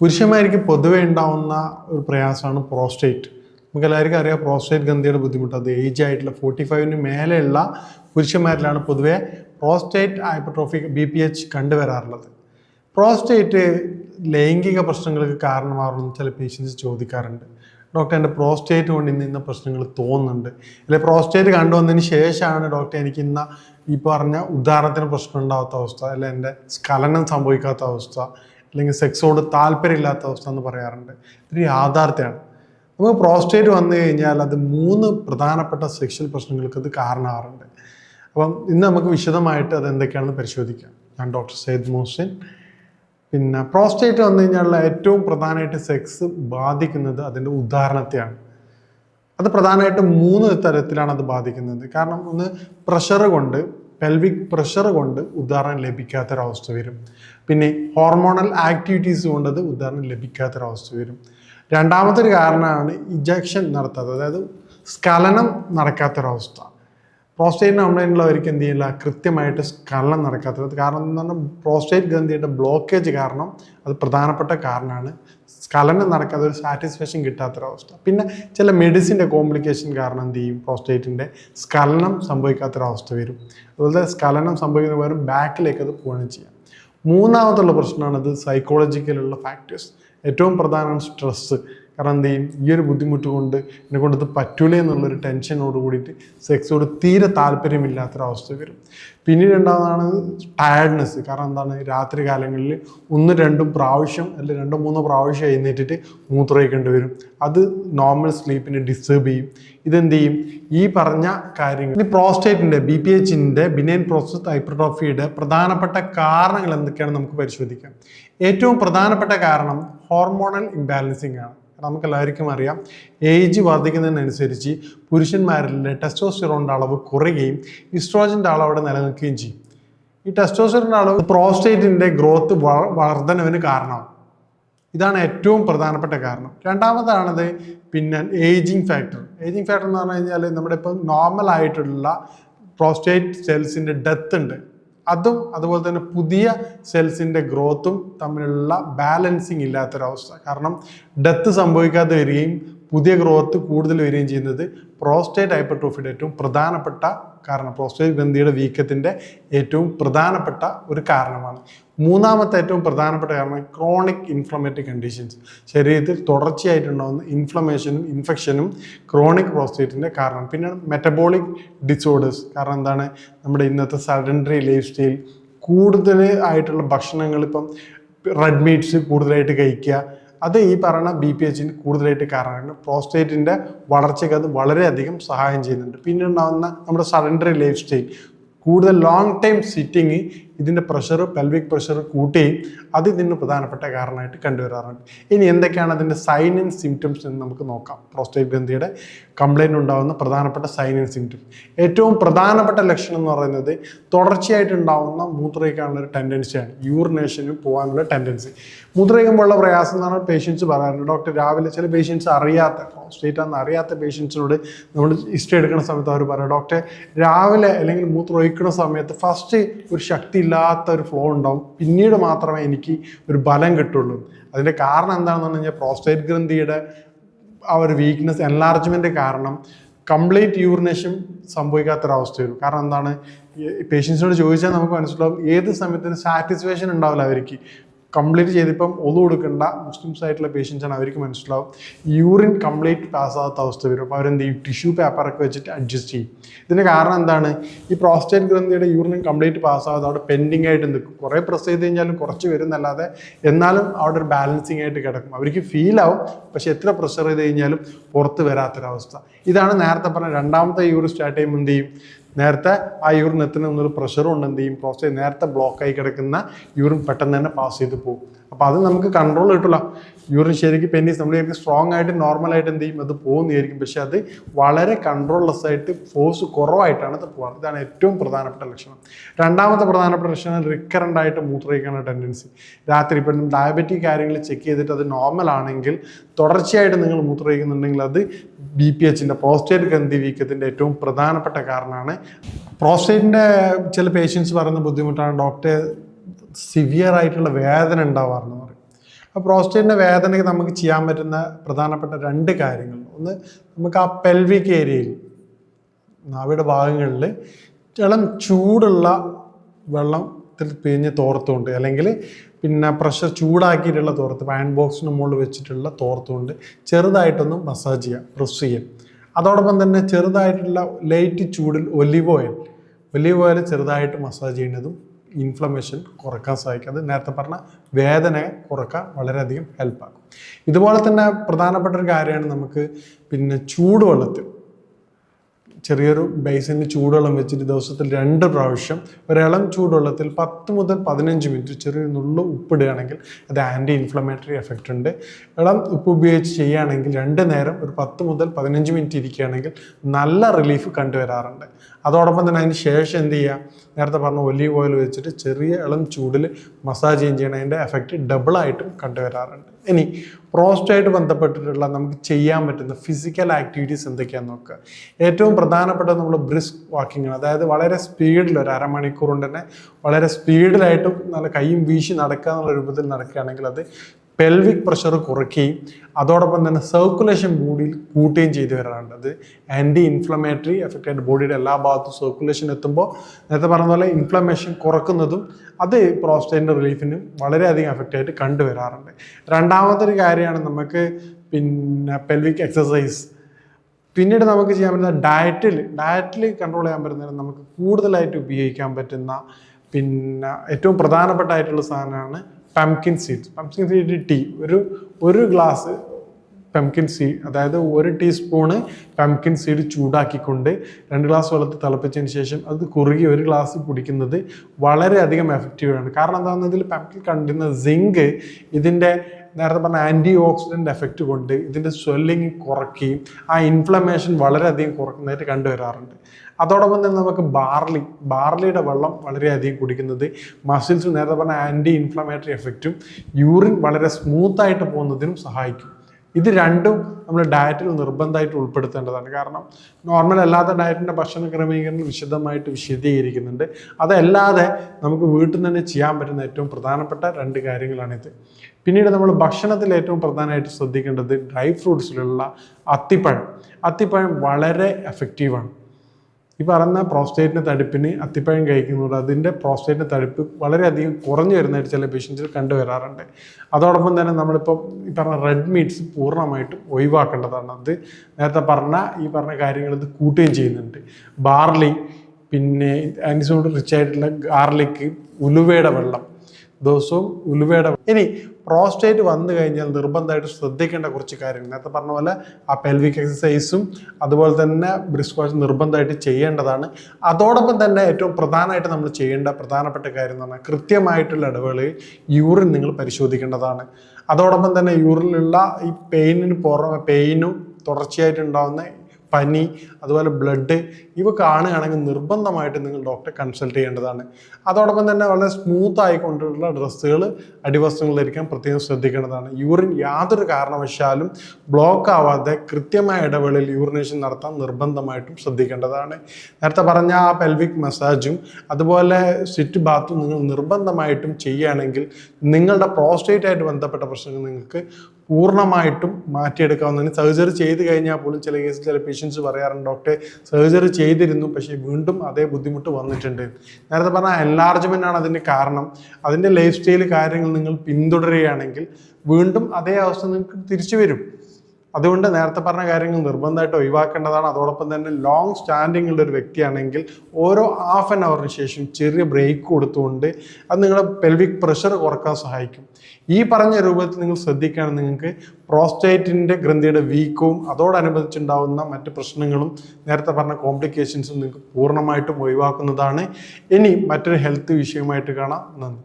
പുരുഷന്മാർക്ക് പൊതുവേ ഉണ്ടാവുന്ന ഒരു പ്രയാസമാണ് പ്രോസ്റ്റേറ്റ് നമുക്ക് എല്ലാവർക്കും അറിയാം പ്രോസ്റ്റേറ്റ് ഗന്ധിയുടെ ബുദ്ധിമുട്ട്. അത് ഏജ് ആയിട്ടുള്ള ഫോർട്ടി ഫൈവിന് മേലെയുള്ള പുരുഷന്മാരിലാണ് പൊതുവെ prostate hypertrophy B P H കണ്ടുവരാറുള്ളത്. Prostate ലൈംഗിക പ്രശ്നങ്ങൾക്ക് കാരണമാകുമെന്ന് ചില പേഷ്യൻസ് ചോദിക്കാറുണ്ട്. ഡോക്ടർ എന്റെ പ്രോസ്റ്റേറ്റ് കൊണ്ട് ഇന്ന് ഇന്ന പ്രശ്നങ്ങൾ തോന്നുന്നുണ്ട്. അല്ലെങ്കിൽ പ്രോസ്റ്റേറ്റ് കണ്ടുവന്നതിന് ശേഷമാണ് ഡോക്ടർ എനിക്ക് ഇന്ന ഈ പറഞ്ഞ ഉദാഹരണത്തിന് പ്രശ്നം ഉണ്ടാവാത്ത അവസ്ഥ അല്ലെ എന്റെ സ്ഖലനം സംഭവിക്കാത്ത അവസ്ഥ അല്ലെങ്കിൽ സെക്സോട് താല്പര്യമില്ലാത്ത അവസ്ഥ എന്ന് പറയാറുണ്ട്. ഇതിന് യാഥാർത്ഥ്യമാണ്. നമുക്ക് പ്രോസ്റ്റേറ്റ് വന്നു കഴിഞ്ഞാൽ അത് മൂന്ന് പ്രധാനപ്പെട്ട സെക്ഷൽ പ്രശ്നങ്ങൾക്ക് അത് കാരണമാകാറുണ്ട് അപ്പം ഇന്ന് നമുക്ക് വിശദമായിട്ട് അത് എന്തൊക്കെയാണെന്ന് പരിശോധിക്കാം. ഞാൻ ഡോക്ടർ സെയ്ദ് മോഹ്സിൻ. പിന്നെ പ്രോസ്റ്റേറ്റ് വന്നു കഴിഞ്ഞാൽ ഏറ്റവും പ്രധാനമായിട്ട് സെക്സ് ബാധിക്കുന്നത് അതിന്റെ ഉദാഹരണത്തെയാണ്. അത് പ്രധാനമായിട്ടും മൂന്ന് തരത്തിലാണ് അത് ബാധിക്കുന്നത്. കാരണം ഒന്ന് പ്രഷർ കൊണ്ട് പെൽവിക് പ്രഷർ കൊണ്ട് ഉദാഹരണം ലഭിക്കാത്തൊരവസ്ഥ വരും. പിന്നെ ഹോർമോണൽ ആക്ടിവിറ്റീസ് കൊണ്ടത് ഉദാഹരണം ലഭിക്കാത്തൊരവസ്ഥ വരും. രണ്ടാമത്തെ ഒരു കാരണമാണ് ഇജക്ഷൻ നടത്താത്തത്. അതായത് സ്ഖലനം നടക്കാത്തൊരവസ്ഥ. പ്രോസ്റ്റേറ്റിന് കംപ്ലൈന്റുള്ളവർക്ക് എന്ത് ചെയ്യില്ല? കൃത്യമായിട്ട് സ്കലനം നടക്കാത്തത്. കാരണം എന്ന് പറഞ്ഞാൽ പ്രോസ്റ്റേറ്റ് ഗ്രന്ഥിയുടെ ബ്ലോക്കേജ് കാരണം അത് പ്രധാനപ്പെട്ട കാരണമാണ്. സ്കലനം നടക്കാത്ത ഒരു സാറ്റിസ്ഫാക്ഷൻ കിട്ടാത്തൊരവസ്ഥ പിന്നെ ചില മെഡിസിന്റെ കോംപ്ലിക്കേഷൻ കാരണം എന്ത് ചെയ്യും? പ്രോസ്റ്റേറ്റിന്റെ സ്കലനം സംഭവിക്കാത്തൊരവസ്ഥ വരും. അതുപോലെ സ്കലനം സംഭവിക്കുന്ന പകരം ബാക്കിലേക്ക് അത് പോവുകയും ചെയ്യാം. മൂന്നാമത്തുള്ള പ്രശ്നമാണത് സൈക്കോളജിക്കലുള്ള ഫാക്ടേഴ്സ് ഏറ്റവും പ്രധാനമാണ് സ്ട്രെസ്സ് കാരണം എന്ത് ചെയ്യും? ഈ ഒരു ബുദ്ധിമുട്ട് കൊണ്ട് എന്നെ കൊണ്ടത് പറ്റൂലേ എന്നുള്ളൊരു ടെൻഷനോട് കൂടിയിട്ട് സെക്സോട് തീരെ താല്പര്യമില്ലാത്തൊരവസ്ഥ വരും. പിന്നെ രണ്ടാമതാണ് ടയർഡ്നെസ് കാരണം എന്താണ്? രാത്രി കാലങ്ങളിൽ ഒന്ന് രണ്ടും പ്രാവശ്യം അല്ലെങ്കിൽ രണ്ടോ മൂന്നോ പ്രാവശ്യം എഴുന്നേറ്റിട്ട് മൂത്രമൊഴിക്കേണ്ടി വരും. അത് നോർമൽ സ്ലീപ്പിനെ ഡിസ്റ്റർബ് ചെയ്യും. ഇതെന്ത് ചെയ്യും? ഈ പറഞ്ഞ കാര്യങ്ങൾ. ഇനി പ്രോസ്റ്റേറ്റിന്റെ ബി പി എച്ചിന്റെ ബിനൈൻ പ്രോസ്റ്റേറ്റ് ഹൈപ്പർട്രോഫിയുടെ പ്രധാനപ്പെട്ട കാരണങ്ങൾ എന്തൊക്കെയാണ് നമുക്ക് പരിശോധിക്കാം. ഏറ്റവും പ്രധാനപ്പെട്ട കാരണം ഹോർമോണൽ ഇംബാലൻസിങ് ആണ്. നമുക്ക് എല്ലാവർക്കും അറിയാം. ഏജ് വർദ്ധിക്കുന്നതിനനുസരിച്ച് പുരുഷന്മാരിലെ ടെസ്റ്റോസ്റ്റിറോണിന്റെ അളവ് കുറയുകയും ഇസ്ട്രോജന്റെ അളവ് അവിടെ നിലനിൽക്കുകയും ചെയ്യും. ഈ ടെസ്റ്റോസ്റ്റിറോണിന്റെ അളവ് പ്രോസ്റ്റേറ്റിന്റെ ഗ്രോത്ത് വർധനവിന് കാരണമാവും. ഇതാണ് ഏറ്റവും പ്രധാനപ്പെട്ട കാരണം. രണ്ടാമതാണത് പിന്നെ ഏജിങ് ഫാക്ടർ ഏജിങ് ഫാക്ടർ എന്ന് പറഞ്ഞു കഴിഞ്ഞാൽ നമ്മുടെ ഇപ്പം നോർമൽ ആയിട്ടുള്ള പ്രോസ്റ്റേറ്റ് സെൽസിന്റെ ഡെത്ത് ഉണ്ട്. അതും അതുപോലെ തന്നെ പുതിയ സെൽസിന്റെ ഗ്രോത്തും തമ്മിലുള്ള ബാലൻസിങ് ഇല്ലാത്തൊരവസ്ഥ. കാരണം ഡെത്ത് സംഭവിക്കാതെ വരികയും പുതിയ ഗ്രോത്ത് കൂടുതൽ വരികയും ചെയ്യുന്നത് പ്രോസ്റ്റേറ്റ് ഹൈപ്പർട്രോഫിയുടെ ഏറ്റവും പ്രധാനപ്പെട്ട കാരണം. പ്രോസ്റ്റേറ്റ് ഗ്രന്ഥിയുടെ വീക്കത്തിന്റെ ഏറ്റവും പ്രധാനപ്പെട്ട ഒരു കാരണമാണ്. മൂന്നാമത്തെ ഏറ്റവും പ്രധാനപ്പെട്ട കാരണം ക്രോണിക് ഇൻഫ്ലമേറ്ററി കണ്ടീഷൻസ് ശരീരത്തിൽ തുടർച്ചയായിട്ടുണ്ടാകുന്ന ഇൻഫ്ലമേഷനും ഇൻഫെക്ഷനും ക്രോണിക് പ്രോസ്റ്റേറ്റിന്റെ കാരണം. പിന്നെ മെറ്റബോളിക് ഡിസോർഡേഴ്സ് കാരണം എന്താണ്? നമ്മുടെ ഇന്നത്തെ സഡൻഡറി ലൈഫ് സ്റ്റൈൽ കൂടുതൽ ആയിട്ടുള്ള ഭക്ഷണങ്ങൾ ഇപ്പം റെഡ് മീറ്റ്സ് കൂടുതലായിട്ട് കഴിക്കുക അത് ഈ പറയുന്ന ബി പി എച്ചിന് കൂടുതലായിട്ട് കാരണമാണ്. പ്രോസ്റ്റേറ്റിന്റെ വളർച്ചയ്ക്ക് അത് വളരെയധികം സഹായം ചെയ്യുന്നുണ്ട്. പിന്നെ ഉണ്ടാകുന്ന നമ്മുടെ സഡൻഡറി ലൈഫ് സ്റ്റൈൽ. കൂടുതൽ ലോങ് ടൈം സിറ്റിങ് ഇതിന്റെ പ്രഷർ പെൽവിക് പ്രഷർ കൂട്ടുകയും അത് ഇതിന് പ്രധാനപ്പെട്ട കാരണമായിട്ട് കണ്ടുവരാറുണ്ട്. ഇനി എന്തൊക്കെയാണ് അതിന്റെ സൈൻ ആൻഡ് സിംറ്റംസ് എന്ന് നമുക്ക് നോക്കാം. പ്രോസ്റ്റേറ്റ് ഗ്രന്ഥിയുടെ കംപ്ലൈന്റ് ഉണ്ടാകുന്ന പ്രധാനപ്പെട്ട സൈൻ ആൻഡ് സിംറ്റംസ് ഏറ്റവും പ്രധാനപ്പെട്ട ലക്ഷണം എന്ന് പറയുന്നത് തുടർച്ചയായിട്ട് ഉണ്ടാകുന്ന മൂത്രയിക്കാനുള്ള ഒരു ടെൻഡൻസിയാണ് യൂറിനേഷനും പോകാനുള്ള ടെൻഡൻസി മൂത്രയിക്കുമ്പോഴുള്ള പ്രയാസം എന്ന് പറഞ്ഞാൽ പേഷ്യൻസ് പറയാറുണ്ട്. ഡോക്ടർ രാവിലെ ചില പേഷ്യൻസ് അറിയാത്ത പ്രോസ്റ്റേറ്റ് ആണെന്ന് അറിയാത്ത പേഷ്യൻസിനോട് നമ്മൾ ഹിസ്റ്ററി എടുക്കുന്ന സമയത്ത് അവർ പറയാം ഡോക്ടർ രാവിലെ അല്ലെങ്കിൽ മൂത്രം ഒഴിക്കുന്ന സമയത്ത് ഫസ്റ്റ് ഒരു ശക്തി ഇല്ലാത്ത ഒരു ഫ്ലോ ഉണ്ടാവും. പിന്നീട് മാത്രമേ എനിക്ക് ഒരു ബലം കിട്ടുള്ളൂ. അതിന്റെ കാരണം എന്താണെന്ന് പറഞ്ഞു കഴിഞ്ഞാൽ പ്രോസ്റ്റേറ്റ് ഗ്രന്ഥിയുടെ ആ ഒരു വീക്ക്നെസ് എൻലാർജ്മെന്റ് കാരണം കംപ്ലീറ്റ് യൂറിനേഷൻ സംഭവിക്കാത്തൊരവസ്ഥ വരും കാരണം എന്താണ്? പേഷ്യൻസിനോട് ചോദിച്ചാൽ നമുക്ക് മനസ്സിലാവും ഏത് സമയത്തിന് സാറ്റിസ്ഫാക്ഷൻ ഉണ്ടാവില്ല അവർക്ക്. കംപ്ലീറ്റ് ചെയ്തിപ്പം ഒതു കൊടുക്കേണ്ട മുസ്ലിംസ് ആയിട്ടുള്ള പേഷ്യൻസ് ആണ് അവർക്ക് മനസ്സിലാവും. യൂറിൻ കംപ്ലീറ്റ് പാസ്സാകാത്ത അവസ്ഥ വരും. അപ്പോൾ അവരെന്ത് ചെയ്യും? ടിഷ്യൂ പേപ്പറൊക്കെ വെച്ചിട്ട് അഡ്ജസ്റ്റ് ചെയ്യും. ഇതിന് കാരണം എന്താണ്? ഈ പ്രോസ്റ്റേറ്റ് ഗ്രന്ഥിയുടെ യൂറിൻ കംപ്ലീറ്റ് പാസ്സാകാതെ അവിടെ പെൻഡിങ് ആയിട്ട് നിൽക്കും. കുറേ പ്രസ് ചെയ്ത് കഴിഞ്ഞാലും കുറച്ച് വരുന്നല്ലാതെ എന്നാലും അവിടെ ഒരു ബാലൻസിങ് ആയിട്ട് കിടക്കും. അവർക്ക് ഫീൽ ആവും. പക്ഷെ എത്ര പ്രഷർ ചെയ്ത് കഴിഞ്ഞാലും പുറത്ത് വരാത്തൊരവസ്ഥ. ഇതാണ് നേരത്തെ പറഞ്ഞ രണ്ടാമത്തെ യൂറിൻ സ്റ്റാർട്ട് ചെയ്യുമ്പോൾ എന്ത് ചെയ്യും? നേരത്തെ ആ യൂറിൻ എത്തുന്ന ഒന്നൊരു പ്രഷറും ഉണ്ട് എന്ത് ചെയ്യും? പ്രോസ്റ്റേറ്റ് നേരത്തെ ബ്ലോക്കായി കിടക്കുന്ന യൂറിൻ പെട്ടെന്ന് തന്നെ പാസ് ചെയ്ത് പോകും. അപ്പോൾ അത് നമുക്ക് കൺട്രോൾ കിട്ടില്ല യൂറിൻ ശരിക്കും പെന്നീസ് നമ്മൾ ശരിക്കും സ്ട്രോങ് ആയിട്ട് നോർമലായിട്ട് എന്ത് ചെയ്യും? അത് പോകുന്നതായിരിക്കും പക്ഷെ അത് വളരെ കൺട്രോൾലെസ് ആയിട്ട് ഫോഴ്സ് കുറവായിട്ടാണ് അത് പോകാറ് ഇതാണ് ഏറ്റവും പ്രധാനപ്പെട്ട ലക്ഷണം. രണ്ടാമത്തെ പ്രധാനപ്പെട്ട ലക്ഷണം റിക്കറന്റ് ആയിട്ട് മൂത്രയിക്കാനുള്ള ടെൻഡൻസി രാത്രി ഇപ്പം ഡയബറ്റിക് കാര്യങ്ങൾ ചെക്ക് ചെയ്തിട്ട് അത് നോർമൽ ആണെങ്കിൽ തുടർച്ചയായിട്ട് നിങ്ങൾ മൂത്രയിക്കുന്നുണ്ടെങ്കിൽ അത് ബി പി എച്ചിന്റെ പ്രോസ്റ്റേറ്റ് ഗ്രന്ഥി വീക്കത്തിന്റെ ഏറ്റവും പ്രധാനപ്പെട്ട കാരണമാണ്. പ്രോസ്റ്റേറ്റിന്റെ ചില പേഷ്യൻസ് പറയുന്ന ബുദ്ധിമുട്ടാണ്. ഡോക്ടർ സിവിയർ ആയിട്ടുള്ള വേദന ഉണ്ടാവാറെന്ന് പറയും. അപ്പോൾ പ്രോസ്റ്റേറ്റിന്റെ വേദനയ്ക്ക് നമുക്ക് ചെയ്യാൻ പറ്റുന്ന പ്രധാനപ്പെട്ട രണ്ട് കാര്യങ്ങൾ. ഒന്ന് നമുക്ക് ആ പെൽവിക് ഏരിയയിൽ നാവിയുടെ ഭാഗങ്ങളിൽ ഇളം ചൂടുള്ള വെള്ളത്തിൽ പിഴിഞ്ഞ് തോർത്തുകൊണ്ട് അല്ലെങ്കിൽ പിന്നെ പ്രഷർ ചൂടാക്കിയിട്ടുള്ള തോർത്ത് പാൻ ബോക്സിന് മുകളിൽ വെച്ചിട്ടുള്ള തോർത്തുകൊണ്ട് ചെറുതായിട്ടൊന്ന് മസാജ് ചെയ്യാം പ്രസ് ചെയ്യാം. അതോടൊപ്പം തന്നെ ചെറുതായിട്ടുള്ള ലൈറ്റ് ചൂടിൽ ഒലിവ് ഓയിൽ ഒലിവ് ഓയിൽ ചെറുതായിട്ട് മസാജ് ചെയ്യുന്നതും ഇൻഫ്ലമേഷൻ കുറയ്ക്കാൻ സഹായിക്കും. അത് നേരത്തെ പറഞ്ഞ വേദന കുറയ്ക്കാൻ വളരെയധികം ഹെൽപ്പാക്കും ഇതുപോലെ തന്നെ പ്രധാനപ്പെട്ട ഒരു കാര്യമാണ് നമുക്ക് പിന്നെ ചൂടുവെള്ളത്തിൽ. ചെറിയൊരു ബേസിന് ചൂടുവെള്ളം വെച്ചിട്ട് ദിവസത്തിൽ രണ്ട് പ്രാവശ്യം ഒരിളം ചൂടുവെള്ളത്തിൽ പത്ത് മുതൽ പതിനഞ്ച് മിനിറ്റ് ചെറിയൊരു നുള്ളു ഉപ്പിടുകയാണെങ്കിൽ അത് ആന്റി ഇൻഫ്ലമേറ്ററി എഫക്റ്റ് ഉണ്ട്. ഇളം ഉപ്പ് ഉപയോഗിച്ച് ചെയ്യുകയാണെങ്കിൽ രണ്ട് നേരം ഒരു പത്ത് മുതൽ പതിനഞ്ച് മിനിറ്റ് ഇരിക്കുകയാണെങ്കിൽ നല്ല റിലീഫ് കണ്ടുവരാറുണ്ട്. അതോടൊപ്പം തന്നെ അതിന് ശേഷം എന്ത് ചെയ്യുക? നേരത്തെ പറഞ്ഞ ഒലീവ് ഓയിൽ വെച്ചിട്ട് ചെറിയ ഇളം ചൂടിൽ മസാജ് ചെയ്യണതിന്റെ എഫക്റ്റ് ഡബിളായിട്ടും കണ്ടുവരാറുണ്ട്. ഇനി പ്രോസ്റ്റായിട്ട് ബന്ധപ്പെട്ടിട്ടുള്ള നമുക്ക് ചെയ്യാൻ പറ്റുന്ന ഫിസിക്കൽ ആക്ടിവിറ്റീസ് എന്തൊക്കെയാണെന്ന് നോക്കുക. ഏറ്റവും പ്രധാനപ്പെട്ട നമ്മൾ ബ്രിസ്ക് വാക്കിംഗ് ആണ്. അതായത് വളരെ സ്പീഡിൽ ഒരു അരമണിക്കൂർ കൊണ്ട് തന്നെ വളരെ സ്പീഡിലായിട്ടും നല്ല കൈയും വീശി നടക്കുക എന്നുള്ള രൂപത്തിൽ നടക്കുകയാണെങ്കിൽ അത് പെൽവിക് പ്രഷർ കുറയ്ക്കുകയും അതോടൊപ്പം തന്നെ സർക്കുലേഷൻ ബോഡിയിൽ കൂട്ടുകയും ചെയ്തു വരാറുണ്ട്. അത് ആന്റി ഇൻഫ്ലമേറ്ററി എഫക്റ്റായിട്ട് ബോഡിയുടെ എല്ലാ ഭാഗത്തും സർക്കുലേഷൻ എത്തുമ്പോൾ നേരത്തെ പറഞ്ഞ പോലെ ഇൻഫ്ലമേഷൻ കുറക്കുന്നതും അത് പ്രോസ്റ്റേറ്റിന്റെ റിലീഫിനും വളരെയധികം എഫക്റ്റായിട്ട് കണ്ടുവരാറുണ്ട് രണ്ടാമത്തെ കാര്യമാണ് നമുക്ക് പിന്നെ പെൽവിക് എക്സസൈസ് പിന്നീട് നമുക്ക് ചെയ്യാൻ പറ്റുന്ന ഡയറ്റിൽ ഡയറ്റിൽ കൺട്രോൾ ചെയ്യാൻ പറ്റുന്നതിന് നമുക്ക് കൂടുതലായിട്ട് ഉപയോഗിക്കാൻ പറ്റുന്ന പിന്നെ ഏറ്റവും പ്രധാനപ്പെട്ട ആയിട്ടുള്ള സാധനമാണ് pumpkin seeds pumpkin seed tea ഒരു ഒരു ഗ്ലാസ് പംകിൻ സീഡ് അതായത് ഒരു ടീസ്പൂണ് പംകിൻ സീഡ് ചൂടാക്കിക്കൊണ്ട് രണ്ട് ഗ്ലാസ് വെള്ളത്തിൽ തിളപ്പിച്ചതിന് ശേഷം അത് കുറുകി ഒരു ഗ്ലാസ് കുടിക്കുന്നത് വളരെയധികം എഫക്റ്റീവാണ് കാരണം എന്താണെന്നതിൽ പംകിൻ കണ്ടിരുന്ന സിങ്ക് ഇതിന്റെ നേരത്തെ പറഞ്ഞ ആന്റി ഓക്സിഡന്റ് എഫക്റ്റ് കൊണ്ട് ഇതിന്റെ സ്വെല്ലിങ് കുറയ്ക്കുകയും ആ ഇൻഫ്ലമേഷൻ വളരെയധികം കുറയ്ക്കുന്നതായിട്ട് കണ്ടുവരാറുണ്ട് അതോടൊപ്പം തന്നെ നമുക്ക് ബാർലി ബാർലിയുടെ വെള്ളം വളരെയധികം കുടിക്കുന്നത് മസിൽസ് നേരത്തെ പറഞ്ഞ ആന്റി ഇൻഫ്ലമേറ്ററി എഫക്റ്റും യൂറിൻ വളരെ സ്മൂത്തായിട്ട് പോകുന്നതിനും സഹായിക്കും. ഇത് രണ്ടും നമ്മൾ ഡയറ്റിൽ നിർബന്ധമായിട്ട് ഉൾപ്പെടുത്തേണ്ടതാണ്. കാരണം നോർമൽ അല്ലാത്ത ഡയറ്റിന്റെ ഭക്ഷണ ക്രമീകരണം വിശദമായിട്ട് വിശദീകരിക്കുന്നുണ്ട്. അതല്ലാതെ നമുക്ക് വീട്ടിൽ തന്നെ ചെയ്യാൻ പറ്റുന്ന ഏറ്റവും പ്രധാനപ്പെട്ട രണ്ട് കാര്യങ്ങളാണിത്. പിന്നീട് നമ്മൾ ഭക്ഷണത്തിൽ ഏറ്റവും പ്രധാനമായിട്ട് ശ്രദ്ധിക്കേണ്ടത് ഡ്രൈ ഫ്രൂട്ട്സിലുള്ള അത്തിപ്പഴം. അത്തിപ്പഴം വളരെ എഫക്റ്റീവാണ് ഈ പറഞ്ഞ പ്രോസ്റ്റേറ്റിന്റെ തടുപ്പിന് അത്തിപ്പഴം കഴിക്കുന്നത് അതിന്റെ പ്രോസ്റ്റേറ്റിന്റെ തടുപ്പ് വളരെയധികം കുറഞ്ഞു വരുന്നതായിട്ട് ചില പേഷ്യൻസിൽ കണ്ടുവരാറുണ്ട് അതോടൊപ്പം തന്നെ നമ്മളിപ്പോൾ ഈ പറഞ്ഞ റെഡ് മീറ്റ്സ് പൂർണമായിട്ടും ഒഴിവാക്കേണ്ടതാണ്. അത് നേരത്തെ പറഞ്ഞ ഈ പറഞ്ഞ കാര്യങ്ങൾ ഇത് കൂട്ടുകയും ചെയ്യുന്നുണ്ട്. ബാർലി പിന്നെ അതിനോട് റിച്ച് ആയിട്ടുള്ള ഗാർലിക്ക് ഉലുവയുടെ വെള്ളം ദിവസവും ഉലുവയുടെ ഇനി പ്രോസ്റ്റേറ്റ് വന്നു കഴിഞ്ഞാൽ നിർബന്ധമായിട്ട് ശ്രദ്ധിക്കേണ്ട കുറച്ച് കാര്യങ്ങൾ. നേരത്തെ പറഞ്ഞ പോലെ ആ പെൽവിക് എക്സസൈസും അതുപോലെ തന്നെ ബ്രിസ്ക് വാഷ് നിർബന്ധമായിട്ട് ചെയ്യേണ്ടതാണ്. അതോടൊപ്പം തന്നെ ഏറ്റവും പ്രധാനമായിട്ട് നമ്മൾ ചെയ്യേണ്ട പ്രധാനപ്പെട്ട കാര്യം എന്ന് പറഞ്ഞാൽ കൃത്യമായിട്ടുള്ള ഇടവേളയിൽ യൂറിൻ നിങ്ങൾ പരിശോധിക്കേണ്ടതാണ്. അതോടൊപ്പം തന്നെ യൂറിനുള്ള ഈ പെയിനിന് പുറമെ പെയിനും തുടർച്ചയായിട്ടുണ്ടാകുന്ന പനി അതുപോലെ ബ്ലഡ് ഇവ കാണുകയാണെങ്കിൽ നിർബന്ധമായിട്ട് നിങ്ങൾ ഡോക്ടറെ കൺസൾട്ട് ചെയ്യേണ്ടതാണ്. അതോടൊപ്പം തന്നെ വളരെ സ്മൂത്ത് ആയിക്കൊണ്ടുള്ള ഡ്രസ്സുകൾ അടിവസ്ത്രങ്ങൾ ധരിക്കാൻ പ്രത്യേകം ശ്രദ്ധിക്കേണ്ടതാണ്. യൂറിൻ യാതൊരു കാരണവശാലും ബ്ലോക്ക് ആവാതെ കൃത്യമായ ഇടവേളയിൽ യൂറിനേഷൻ നടത്താൻ നിർബന്ധമായിട്ടും ശ്രദ്ധിക്കേണ്ടതാണ്. നേരത്തെ പറഞ്ഞ ആ പെൽവിക് മസാജും അതുപോലെ സിറ്റ് ബാത്തും നിങ്ങൾ നിർബന്ധമായിട്ടും ചെയ്യുകയാണെങ്കിൽ നിങ്ങളുടെ പ്രോസ്റ്റേറ്റ് ആയിട്ട് ബന്ധപ്പെട്ട പ്രശ്നങ്ങൾ നിങ്ങൾക്ക് പൂർണമായിട്ടും മാറ്റിയെടുക്കാവുന്നതിന് സർജറി ചെയ്ത് കഴിഞ്ഞാൽ പോലും ചില കേസിൽ ചില പേഷ്യൻസ് പറയാറുണ്ട് ഡോക്ടറെ സർജറി ചെയ്തിരുന്നു പക്ഷേ വീണ്ടും അതേ ബുദ്ധിമുട്ട് വന്നിട്ടുണ്ട്. നേരത്തെ പറഞ്ഞ എൻലാർജ്മെന്റ് ആണ് അതിന്റെ കാരണം. അതിന്റെ ലൈഫ് സ്റ്റൈൽ കാര്യങ്ങൾ നിങ്ങൾ പിന്തുടരുകയാണെങ്കിൽ വീണ്ടും അതേ അവസ്ഥ നിങ്ങൾക്ക് തിരിച്ചു വരും. അതുകൊണ്ട് നേരത്തെ പറഞ്ഞ കാര്യങ്ങൾ നിർബന്ധമായിട്ട് ഒഴിവാക്കേണ്ടതാണ്. അതോടൊപ്പം തന്നെ ലോങ് സ്റ്റാൻഡിംഗ് ഉള്ള ഒരു വ്യക്തിയാണെങ്കിൽ ഓരോ ഹാഫ് ആൻ അവറിന് ശേഷം ചെറിയ ബ്രേക്ക് കൊടുത്തുകൊണ്ട് അത് നിങ്ങളുടെ പെൽവിക് പ്രഷർ കുറയ്ക്കാൻ സഹായിക്കും. ഈ പറഞ്ഞ രൂപത്തിൽ നിങ്ങൾ ശ്രദ്ധിക്കുകയാണെങ്കിൽ നിങ്ങൾക്ക് പ്രോസ്റ്റേറ്റിന്റെ ഗ്രന്ഥിയുടെ വീക്കവും അതോടനുബന്ധിച്ചുണ്ടാവുന്ന മറ്റ് പ്രശ്നങ്ങളും നേരത്തെ പറഞ്ഞ കോംപ്ലിക്കേഷൻസും നിങ്ങൾക്ക് പൂർണമായിട്ടും ഒഴിവാക്കുന്നതാണ്. ഇനി മറ്റൊരു ഹെൽത്ത് വിഷയമായിട്ട് കാണാം. നന്ദി.